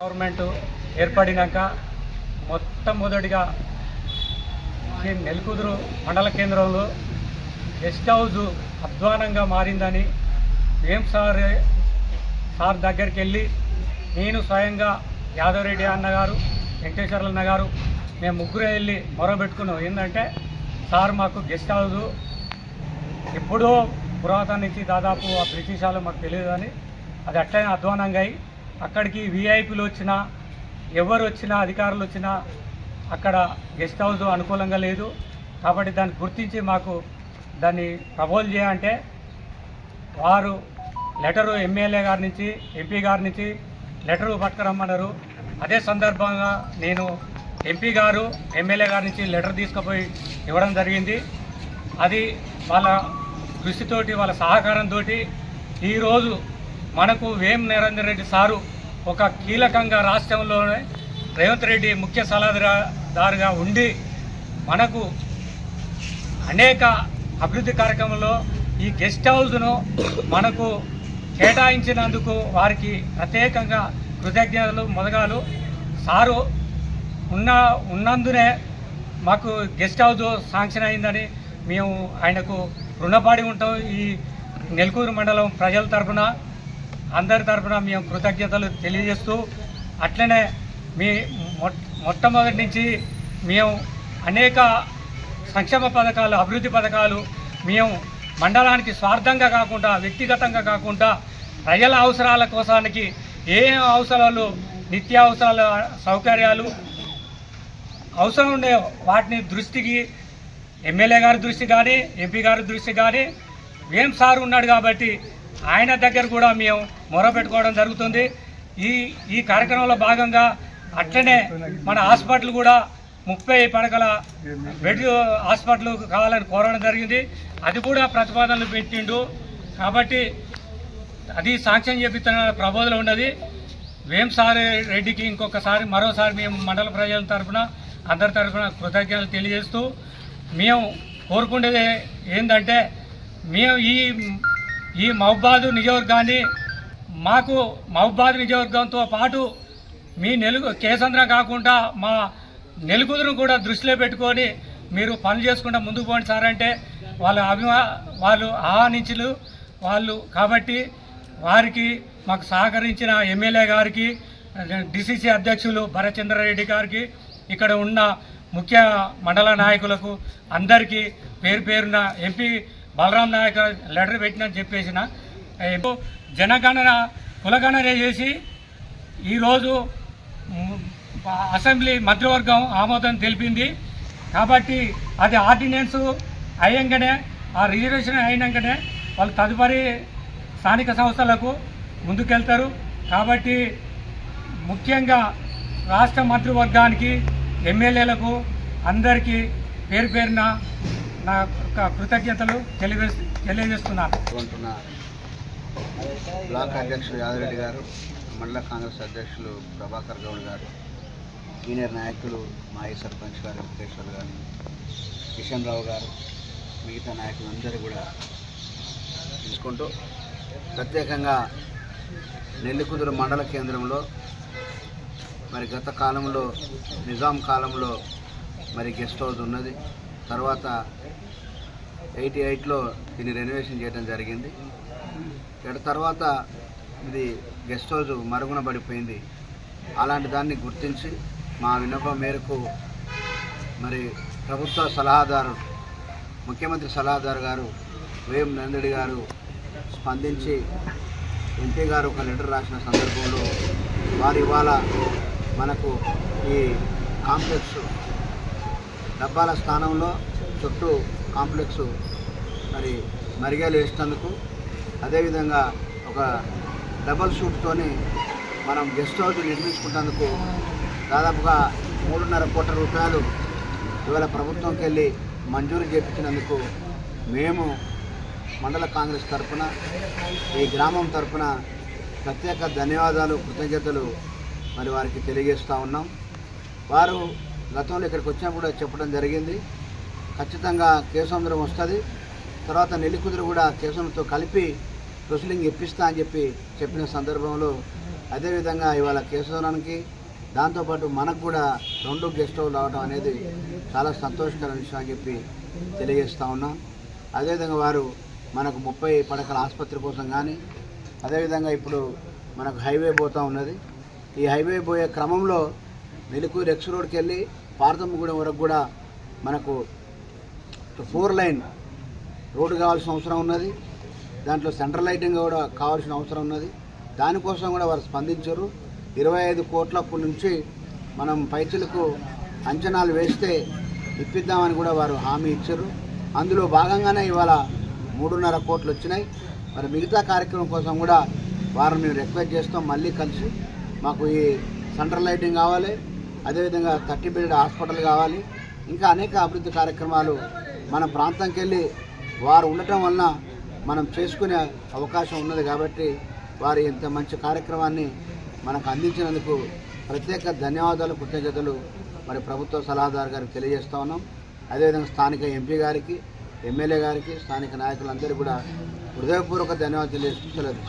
Government ఏర్పడినాక మొట్టమొదటిగా ఈ నెల్కుదురు మండల కేంద్రంలో గెస్ట్ హౌస్ అధ్వానంగా మారిందని ఏం సార్ సార్ దగ్గరికి వెళ్ళి నేను స్వయంగా యాదవరెడ్డి అన్నగారు వెంకటేశ్వర్ల అన్న గారు మేము ముగ్గురు వెళ్ళి మొరబెట్టుకున్నాం ఏంటంటే సార్ మాకు గెస్ట్ హౌస్ ఎప్పుడో పురాతన నుంచి దాదాపు ఆ బ్రిటిష్ వాళ్ళు మాకు తెలియదు అని అది అట్లనే అధ్వానంగా అయి అక్కడికి వీఐపీలు వచ్చినా ఎవరు వచ్చినా అధికారులు వచ్చినా అక్కడ గెస్ట్ హౌస్ అనుకూలంగా లేదు. కాబట్టి దాన్ని గుర్తించి మాకు దాన్ని ప్రపోజ్ చేయాలంటే వారు లెటరు ఎమ్మెల్యే గారి నుంచి ఎంపీ గారి నుంచి లెటరు పట్టుకురమ్మన్నారు. అదే సందర్భంగా నేను ఎంపీ గారు ఎమ్మెల్యే గారి నుంచి లెటర్ తీసుకుపోయి ఇవ్వడం జరిగింది. అది వాళ్ళ కృషితోటి వాళ్ళ సహకారంతో ఈరోజు మనకు వేం నరేందర్ రెడ్డి సారు ఒక కీలకంగా రాష్ట్రంలోనే రేవంత్ రెడ్డి ముఖ్య సలహాదారుగా ఉండి మనకు అనేక అభివృద్ధి కార్యక్రమంలో ఈ గెస్ట్ హౌస్ను మనకు కేటాయించినందుకు వారికి ప్రత్యేకంగా కృతజ్ఞతలు మొదగాలు. సారు ఉన్న ఉన్నందునే మాకు గెస్ట్ హౌస్ శాంక్షన్ అయిందని మేము ఆయనకు రుణపడి ఉంటాం ఈ నెల్కూరు మండలం ప్రజల తరఫున. అందరి తరఫున మేము కృతజ్ఞతలు తెలియజేస్తూ అట్లనే మీ మొట్టమొదటి నుంచి మేము అనేక సంక్షేమ పథకాలు అభివృద్ధి పథకాలు మేము మండలానికి స్వార్థంగా కాకుండా వ్యక్తిగతంగా కాకుండా ప్రజల అవసరాల కోసానికి ఏ అవసరాలు నిత్యావసరాల సౌకర్యాలు అవసరం ఉండే వాటిని దృష్టికి ఎమ్మెల్యే గారి దృష్టి కానీ ఎంపీ గారి దృష్టి కానీ ఏం సార్ ఉన్నాడు కాబట్టి ఆయన దగ్గర కూడా మేము మొరపెట్టుకోవడం జరుగుతుంది. ఈ ఈ కార్యక్రమంలో భాగంగా అట్లనే మన హాస్పిటల్ కూడా ముప్పై పడకల బెడ్ హాస్పిటల్ కావాలని కోరడం జరిగింది. అది కూడా ప్రతిపాదనలు పెట్టిండు. కాబట్టి అది సాంక్షన్ చేపిస్తున్న ప్రబోధన ఉన్నది. వేం రెడ్డికి ఇంకొకసారి మరోసారి మేము మండల ప్రజల తరఫున అందరి తరఫున కృతజ్ఞతలు తెలియజేస్తూ మేము కోరుకునేది ఏంటంటే మేము ఈ ఈ మహబాదు నియోజకవర్గాన్ని మాకు మహబాదు నియోజకవర్గంతో పాటు మీ నెలుగు కేసంద్రం కాకుండా మా నెలుగుదురు కూడా దృష్టిలో పెట్టుకొని మీరు పనులు చేసుకుంటా ముందుకు పోండి సార్ అంటే వాళ్ళ అభిమా వాళ్ళు ఆహ్వానించలు వాళ్ళు కాబట్టి వారికి మాకు సహకరించిన ఎమ్మెల్యే గారికి డిసిసి అధ్యక్షులు భరచంద్రారెడ్డి గారికి ఇక్కడ ఉన్న ముఖ్య మండల నాయకులకు అందరికీ పేరు పేరున ఎంపీ బలరాం నాయక్ లెటర్ పెట్టినని చెప్పేసిన. జనగణన కులగణన చేసి ఈరోజు అసెంబ్లీ మంత్రివర్గం ఆమోదం తెలిపింది. కాబట్టి అది ఆర్డినెన్స్ అయ్యంగానే ఆ రిజర్వేషన్ అయినాకనే వాళ్ళు తదుపరి స్థానిక సంస్థలకు ముందుకెళ్తారు. కాబట్టి ముఖ్యంగా రాష్ట్ర మంత్రివర్గానికి ఎమ్మెల్యేలకు అందరికీ పేరు పేరున నా యొక్క కృతజ్ఞతలు తెలియజేస్తున్నాను. బ్లాక్ అధ్యక్షులు యాదరెడ్డి గారు మండల కాంగ్రెస్ అధ్యక్షులు ప్రభాకర్ గౌడ్ గారు సీనియర్ నాయకులు మాజీ సర్పంచ్ గారు వెంకటేశ్వర్ గారు కిషన్ రావు గారు మిగతా నాయకులందరూ కూడా తీసుకుంటూ ప్రత్యేకంగా నెల్లికుదురు మండల కేంద్రంలో మరి గత కాలంలో నిజాం కాలంలో మరి గెస్ట్ హౌస్ ఉన్నది. తర్వాత ఎయిటీ ఎయిట్లో దీన్ని రెనోవేషన్ చేయడం జరిగింది. ఇక్కడ తర్వాత ఇది గెస్ట్ హౌస్ మరుగున పడిపోయింది. అలాంటి దాన్ని గుర్తించి మా విన్నపం మేరకు మరి ప్రభుత్వ సలహాదారు ముఖ్యమంత్రి సలహాదారు గారు వేం నందడి గారు స్పందించి ఎంపీ గారు ఒక లెటర్ రాసిన సందర్భంలో వారు ఇవాళ మనకు ఈ కాంప్లెక్స్ డబ్బాల స్థానంలో చుట్టూ కాంప్లెక్స్ మరి మరిగాలు వేసినందుకు అదేవిధంగా ఒక డబల్ షూట్తోని మనం గెస్ట్ హౌస్ నిర్మించుకున్నందుకు దాదాపుగా మూడున్నర కోట్ల రూపాయలు ఇవాళ ప్రభుత్వంకి వెళ్ళి మంజూరు చేపించినందుకు మేము మండల కాంగ్రెస్ తరఫున ఈ గ్రామం తరఫున ప్రత్యేక ధన్యవాదాలు కృతజ్ఞతలు మరి వారికి తెలియజేస్తూ ఉన్నాం. వారు గతంలో ఇక్కడికి వచ్చినప్పుడు చెప్పడం జరిగింది. ఖచ్చితంగా కేసముద్రం వస్తుంది. తర్వాత నెల్లికుదురు కూడా కేసముద్రంతో కలిపి ప్రొసీడింగ్ ఇప్పిస్తా అని చెప్పి చెప్పిన సందర్భంలో అదేవిధంగా ఇవాళ కేశవరానికి దాంతోపాటు మనకు కూడా రెండు గెస్ట్ హౌస్ రావడం అనేది చాలా సంతోషకర విషయం అని చెప్పి తెలియజేస్తూ ఉన్నాం. అదేవిధంగా వారు మనకు ముప్పై పడకల ఆసుపత్రి కోసం కానీ అదేవిధంగా ఇప్పుడు మనకు హైవే పోతూ ఉన్నది. ఈ హైవే పోయే క్రమంలో మెలుకూరు ఎక్స్ రోడ్కి వెళ్ళి పార్థమ్మగూడెం వరకు కూడా మనకు ఫోర్ లైన్ రోడ్డు కావాల్సిన అవసరం ఉన్నది. దాంట్లో సెంట్రల్ లైటింగ్ కూడా కావాల్సిన అవసరం ఉన్నది. దానికోసం కూడా వారు స్పందించారు. ఇరవై ఐదు కోట్లకు నుంచి మనం పైచలకు అంచనాలు వేస్తే ఇప్పిద్దామని కూడా వారు హామీ ఇచ్చారు. అందులో భాగంగానే ఇవాళ మూడున్నర కోట్లు వచ్చినాయి. మరి మిగతా కార్యక్రమం కోసం కూడా వారిని మేము రిక్వెస్ట్ చేస్తాం. మళ్ళీ కలిసి మాకు ఈ సెంట్రల్ లైటింగ్ కావాలి. అదేవిధంగా థర్టీ బెడ్ హాస్పిటల్ కావాలి. ఇంకా అనేక అభివృద్ధి కార్యక్రమాలు మన ప్రాంతంకి వెళ్ళి వారు ఉండటం వలన మనం చేసుకునే అవకాశం ఉన్నది కాబట్టి వారు ఇంత మంచి కార్యక్రమాన్ని మనకు అందించినందుకు ప్రత్యేక ధన్యవాదాలు కృతజ్ఞతలు. మరి ప్రభుత్వ సలహాదారు గారికి తెలియజేస్తా ఉన్నాం. అదేవిధంగా స్థానిక ఎంపీ గారికి ఎమ్మెల్యే గారికి స్థానిక నాయకులందరికీ కూడా హృదయపూర్వక ధన్యవాదాలు తెలియజేస్తూ